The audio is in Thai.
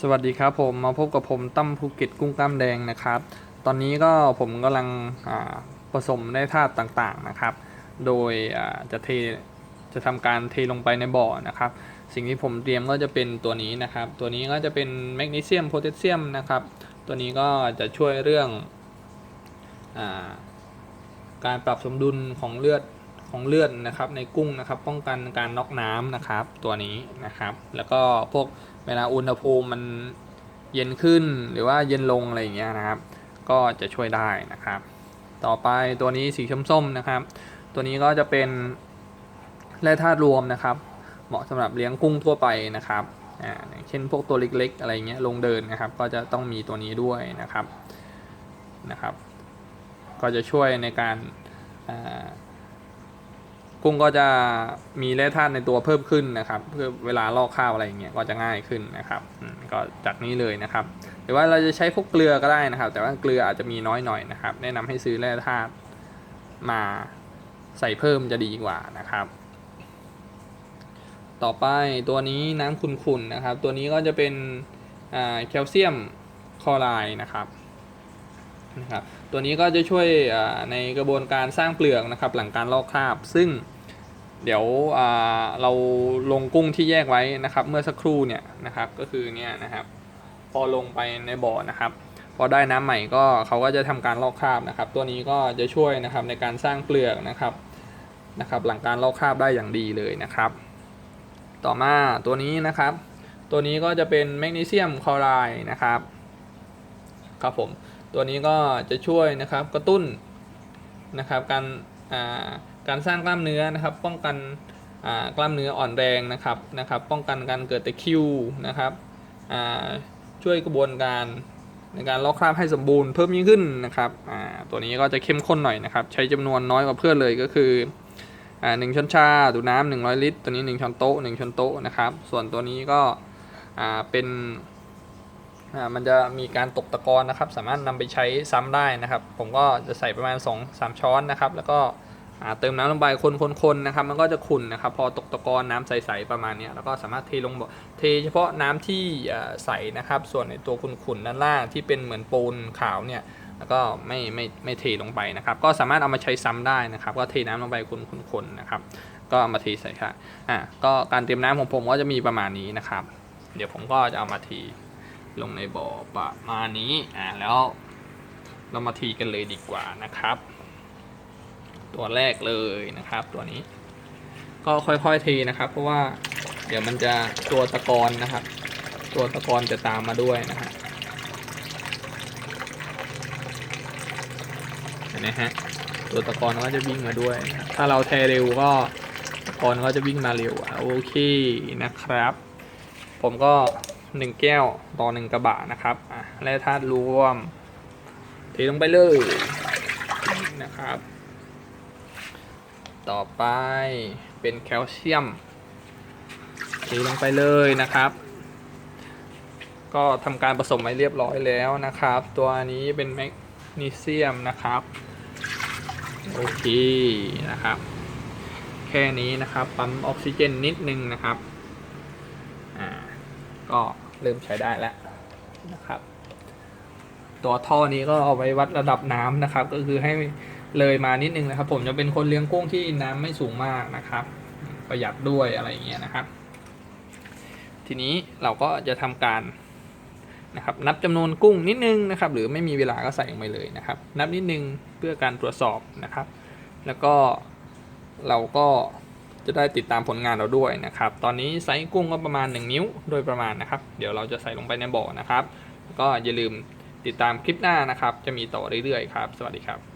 สวัสดีครับผมมาพบกับผมตั้มภูเก็ตกุ้งกล้ามแดงนะครับ ตอนนี้ก็ผมกำลังผสมแร่ธาตุต่างๆนะครับ โดยจะเทจะทำการเทลงไปในบ่อนะครับ สิ่งที่ผมเตรียมก็จะเป็นตัวนี้นะครับ ตัวนี้ก็จะเป็นแมกนีเซียมโพแทสเซียมนะครับ ตัวนี้ก็จะช่วยเรื่องอการปรับสมดุลของเลือด ของเลือดนะครับในกุ้งนะครับ ป้องกันการน็อกน้ำนะครับ ตัวนี้นะครับ แล้วก็พวกเวลาอุณหภูมิมันเย็นขึ้นหรือว่าเย็นลงอะไรอย่างเงี้ยนะครับ ก็จะช่วยได้นะครับ ต่อไปตัวนี้สีส้มๆนะครับ ตัวนี้ก็จะเป็นแร่ธาตุรวมนะครับ เหมาะสำหรับเลี้ยงกุ้งทั่วไปนะครับอ่าอย่างเช่นพวกตัวเล็กๆ อะไรเงี้ยลงเดินนะครับ ก็จะต้องมีตัวนี้ด้วยนะครับนะครับ ก็จะช่วยในการอ่า กุ้งก็จะมีแร่ธาตุในตัวเพิ่มขึ้นนะครับ เพื่อเวลาลอกข้าวอะไรอย่างเงี้ยก็จะง่ายขึ้นนะครับก็จากนี้เลยนะครับ หรือว่าเราจะใช้พวกเกลือก็ได้นะครับ แต่ว่าเกลืออาจจะมีน้อยหน่อยนะครับ แนะนำให้ซื้อแร่ธาตุมาใส่เพิ่มจะดีกว่านะครับ ต่อไปตัวนี้น้ำขุ่นๆนะครับ ตัวนี้ก็จะเป็นแคลเซียมคลอไรด์นะครับนะครับตัวนี้ก็จะช่วยในกระบวนการสร้างเปลือกนะครับ หลังการลอกคราบ ซึ่ง เดี๋ยวเราลงกุ้งที่แยกไว้นะครับเมื่อสักครู่เนี่ยนะครับก็คือเนี่ยนะครับพอลงไปในบ่อนะครับ พอได้น้ำใหม่ก็เขาก็จะทำการลอกคราบนะครับ ตัวนี้ก็จะช่วยนะครับในการสร้างเปลือกนะครับนะครับ หลังการลอกคราบได้อย่างดีเลยนะครับ ต่อมาตัวนี้นะครับ ตัวนี้ก็จะเป็นแมกนีเซียมคลอไรด์นะครับครับผมตัวนี้ก็จะช่วยนะครับกระตุ้นนะครับการอ่า การสร้างกล้ามเนื้อนะครับ ป้องกันกล้ามเนื้ออ่อนแรงนะครับนะครับ ป้องกันการเกิดตะคริวนะครับช่วยกระบวนการในการลอกคราบให้สมบูรณ์เพิ่มยิ่งขึ้นนะครับตัวนี้ก็จะเข้มข้นหน่อยนะครับ ใช้จำนวนน้อยกว่าเพื่อนเลยก็คือหนึ่งช้อนชาดูน้ำหนึ่งร้อยลิตร ตัวนี้หนึ่งช้อนโต๊ะหนึ่งช้อนโต๊ะนะครับ ส่วนตัวนี้ก็เป็นมันจะมีการตกตะกอนนะครับ สามารถนำไปใช้ซ้ำได้นะครับ ผมก็จะใส่ประมาณ 2 3 ช้อนนะครับ แล้วก็ เติมน้ำลงไปคนๆๆนะครับมันก็จะขุ่นนะครับพอตกตะกอนน้ำใสๆประมาณนี้แล้วก็สามารถเทลงบ่อเทเฉพาะน้ำที่ใสนะครับ ส่วนในตัวขุ่นๆด้านล่างที่เป็นเหมือนปูนขาวเนี่ยแล้วก็ไม่ไม่ไม่เทลงไปนะครับ ก็สามารถเอามาใช้ซ้ำได้นะครับ ก็เทน้ำลงไปคนๆๆนะครับ ก็เอามาเทใส่ค่ะอะก็การเตรียมน้ำของผมก็จะมีประมาณนี้นะครับ เดี๋ยวผมก็จะเอามาทีลงในบ่อประมาณนี้อะแล้วเรามาทีกันเลยดีกว่านะครับ ตัวแรกเลยนะครับ ตัวนี้ ก็ค่อยๆเทนะครับ เพราะว่าเดี๋ยวมันจะตัวตะกอนนะครับ ตัวตะกอนจะตามมาด้วยนะฮะเห็นไหมฮะตัวตะกอนก็จะวิ่งมาด้วยนะถ้าเราแทเร็วก็ตะกอนก็จะวิ่งมาเร็วโอเคนะครับ ผมก็หนึ่งแก้วต่อหนึ่งกระบะนะครับอะแร่ธาตุรวมเทลงไปเลยนะครับ ต่อไปเป็นแคลเซียมเทลงไปเลยนะครับ ก็ทำการผสมไว้เรียบร้อยแล้วนะครับ ตัวนี้เป็นแมกนีเซียมนะครับ โอเคนะครับ แค่นี้นะครับปั๊มออกซิเจนนิดนึงนะครับอ่าก็เริ่มใช้ได้แล้วนะครับ ตัวท่อนี้ก็เอาไว้วัดระดับน้ำนะครับ ก็คือให้ เลยมานิดนึงนะครับ ผมจะเป็นคนเลี้ยงกุ้งที่น้ำไม่สูงมากนะครับ ประหยัดด้วยอะไรอย่างเงี้ยนะครับ ทีนี้เราก็จะทำการนะครับนับจำนวนกุ้งนิดนึงนะครับ หรือไม่มีเวลาก็ใส่ลงไปเลยนะครับ นับนิดนึงเพื่อการตรวจสอบนะครับ แล้วก็เราก็จะได้ติดตามผลงานเราด้วยนะครับ ตอนนี้ไซส์กุ้งก็ประมาณ 1 นิ้วโดยประมาณนะครับ เดี๋ยวเราจะใส่ลงไปในบ่อนะครับ ก็อย่าลืมติดตามคลิปหน้านะครับ จะมีต่อเรื่อยๆครับ สวัสดีครับ